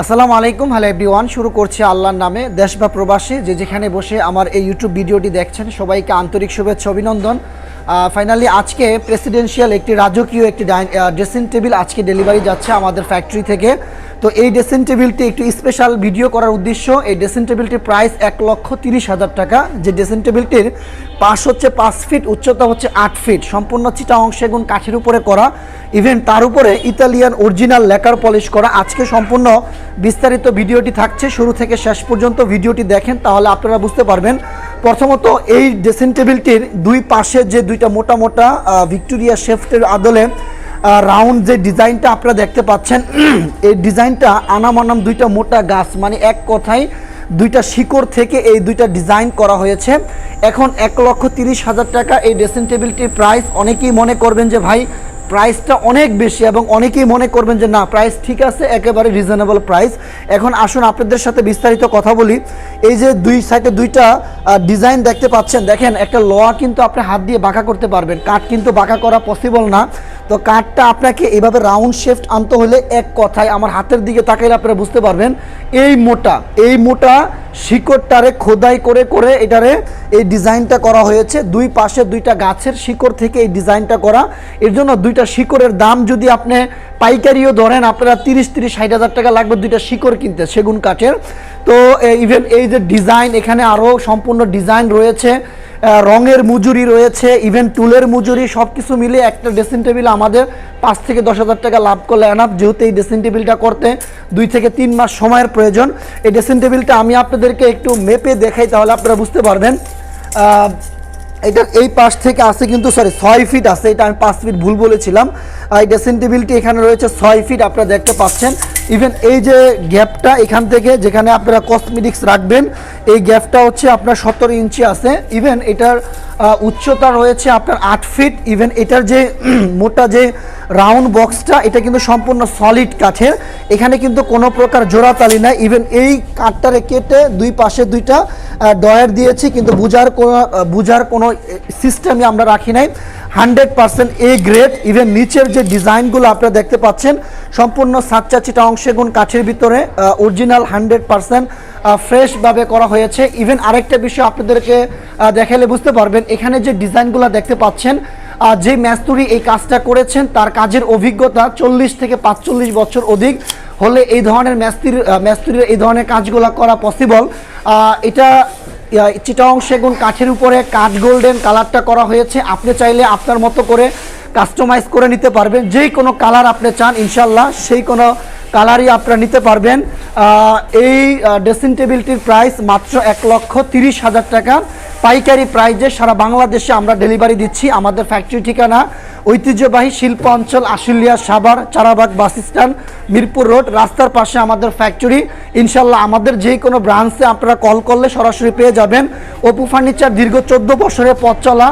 আসসালামু আলাইকুম। Hello everyone, শুরু করছে আল্লাহর নামে। দেশ বা প্রবাসী, যে যেখানে বসে আমার এই ইউটিউব ভিডিওটি দেখছেন, সবাইকে আন্তরিক শুভেচ্ছা, অভিনন্দন। ফাইনালি আজকে প্রেসিডেন্সিয়াল একটি রাজকীয় একটি ড্রেসিং টেবিল আজকে ডেলিভারি যাচ্ছে আমাদের ফ্যাক্টরি থেকে। তো এই ড্রেসিং টেবিলটি একটু স্পেশাল ভিডিও করার উদ্দেশ্য। এই ড্রেসিং টেবিলটির প্রাইস এক লক্ষ তিরিশ হাজার টাকা। যে ড্রেসিং টেবিলটির পাশ হচ্ছে পাঁচ ফিট উচ্চতা হচ্ছে আট ফিট সম্পূর্ণ চিটা অংশে গুণ কাঠের উপরে করা। ইভেন তার উপরে ইতালিয়ান অরিজিনাল লেকার পলিশ করা। আজকে সম্পূর্ণ বিস্তারিত ভিডিওটি থাকছে। শুরু থেকে শেষ পর্যন্ত ভিডিওটি দেখেন, তাহলে আপনারা বুঝতে পারবেন। প্রথমত এই ড্রেসিং টেবিলটির দুই পাশে যে দুইটা মোটা মোটা ভিক্টোরিয়া শেফটের আদলে রাউন্ড যে ডিজাইনটা আপনারা দেখতে পাচ্ছেন, এই ডিজাইনটা আনাম আনাম দুইটা মোটা গাছ মানে এক কথায় দুইটা শিকড় থেকে এই দুইটা ডিজাইন করা হয়েছে। এখন এক লক্ষ তিরিশ হাজার টাকা এই ড্রেসিং টেবিলটির প্রাইস অনেকেই মনে করবেন যে, ভাই প্রাইসটা অনেক বেশি এবং অনেকেই মনে করবেন যে, না প্রাইস ঠিক আছে, একেবারে রিজনেবল প্রাইস এখন আসুন আপনাদের সাথে বিস্তারিত কথা বলি। এই যে দুই সাইডে দুইটা ডিজাইন দেখতে পাচ্ছেন, দেখেন, একটা লোয়া কিন্তু আপনি হাত দিয়ে বাঁকা করতে পারবেন, কাঠ কিন্তু বাঁকা করা পসিবল না। তো কাঠটা আপনাকে এভাবে রাউন্ড শেফট আনতে হলে এক কথায় আমার হাতের দিকে তাকাইলে আপনারা বুঝতে পারবেন, এই মোটা এই মোটা শিকড়টারে খোদাই করে করে এটারে এই ডিজাইনটা করা হয়েছে। দুই পাশে দুইটা গাছের শিকড় থেকে এই ডিজাইনটা করা। এর জন্য দুইটা শিকড়ের দাম যদি আপনি পাইকারিও ধরেন, আপনারা তিরিশ তিরিশ, ষাট হাজার টাকা লাগবে দুইটা শিকড় কিনতে, সেগুন কাঠের। তো ইভেন এই যে ডিজাইন, এখানে আরও সম্পূর্ণ ডিজাইন রয়েছে। রঙের মজুরি রয়েছে ইভেন টুলের মজুরি সব কিছু মিলে একটা ড্রেসিং টেবিল আমাদের পাঁচ থেকে দশ হাজার টাকা লাভ করলে এনাফ যেহেতু এই ড্রেসিং টেবিলটা করতে দুই থেকে তিন মাস সময়ের প্রয়োজন। এই ড্রেসিং টেবিলটা আমি আপনাদেরকে একটু মেপে দেখাই তাহলে আপনারা বুঝতে পারবেন। এটার এই পাশ থেকে আছে কিন্তু সরি ছয় ফিট আছে। এটা আমি পাঁচ ফিট ভুল বলেছিলাম। আর এই ড্রেসিং টেবিলটি এখানে রয়েছে, ছয় ফিট আপনারা দেখতে পাচ্ছেন। ইভেন এই যে গ্যাপটা এখান থেকে যেখানে আপনারা কসমেটিক্স রাখবেন, এই গ্যাপটা হচ্ছে আপনার সতেরো ইঞ্চি আছে। ইভেন এটার উচ্চতা রয়েছে আপনার আট ফিট ইভেন এটার যে মোটা যে রাউন্ড বক্সটা এটা কিন্তু সম্পূর্ণ সলিড কাঠের। এখানে কিন্তু কোনো প্রকার জোড়াতালি নাই। ইভেন এই কাঠটারে কেটে দুই পাশে দুইটা ডয়ার দিয়েছি, কিন্তু বুঝার কোনো বুঝার কোনো সিস্টেমই আমরা রাখি নাই। Hundred percent A grade even নিচের যে ডিজাইনগুলো আপনারা দেখতে পাচ্ছেন সম্পূর্ণ সাচ্চা চিটা অংশে গুণ কাঠের ভিতরে অরিজিনাল হান্ড্রেড পার্সেন্ট ফ্রেশভাবে করা হয়েছে। ইভেন আরেকটা বিষয় আপনাদেরকে দেখালে বুঝতে পারবেন, এখানে যে ডিজাইনগুলো দেখতে পাচ্ছেন যে ম্যাস্তুরি এই কাজটা করেছেন, তার কাজের অভিজ্ঞতা চল্লিশ থেকে পাঁচচল্লিশ বছর অধিক হলে এই ধরনের ম্যাস্তির ম্যাস্তুরির এই ধরনের কাজগুলো করা পসিবল এটা চিটাং সেগুন কাঠের উপরে কাঠ গোল্ডেন কালারটা করা হয়েছে। আপনি চাইলে আপনার মতো করে কাস্টমাইজ করে নিতে পারবেন। যেই কোনো কালার আপনি চান ইনশাল্লাহ সেই কোনো কালারই আপনারা নিতে পারবেন। এই ড্রেসিং টেবিলটির প্রাইস মাত্র এক লক্ষ তিরিশ হাজার টাকা। পাইকারি প্রাইজে সারা বাংলাদেশে আমরা ডেলিভারি দিচ্ছি। আমাদের ফ্যাক্টরি ঠিকানা ঐতিহ্যবাহী শিল্প অঞ্চল Ashulia Savar, Charabag bus stand, Mirpur road, রাস্তার পাশে আমাদের ফ্যাক্টরি ইনশাল্লাহ আমাদের যে কোনো ব্রাঞ্চে আপনারা কল করলে সরাসরি পেয়ে যাবেন। অপু ফার্নিচার দীর্ঘ চোদ্দ বছরের পথ চলা।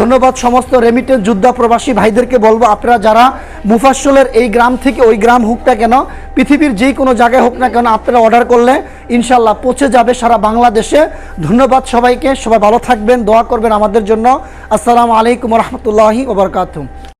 ধন্যবাদ সমস্ত রেমিটেন্স যোদ্ধা প্রবাসী ভাইদেরকে বলব, আপনারা যারা মুফাসলের এই গ্রাম থেকে ওই গ্রাম হোক না কেন, পৃথিবীর যে কোনো জায়গায় হোক না কেন, আপনারা অর্ডার করলে ইনশাল্লাহ পৌঁছে যাবে সারা বাংলাদেশে। ধন্যবাদ সবাইকে, সবাই ভালো থাকবেন, দোয়া করবেন আমাদের জন্য। আসসালামু আলাইকুম রহমতুল্লাহি ওবরকাতুম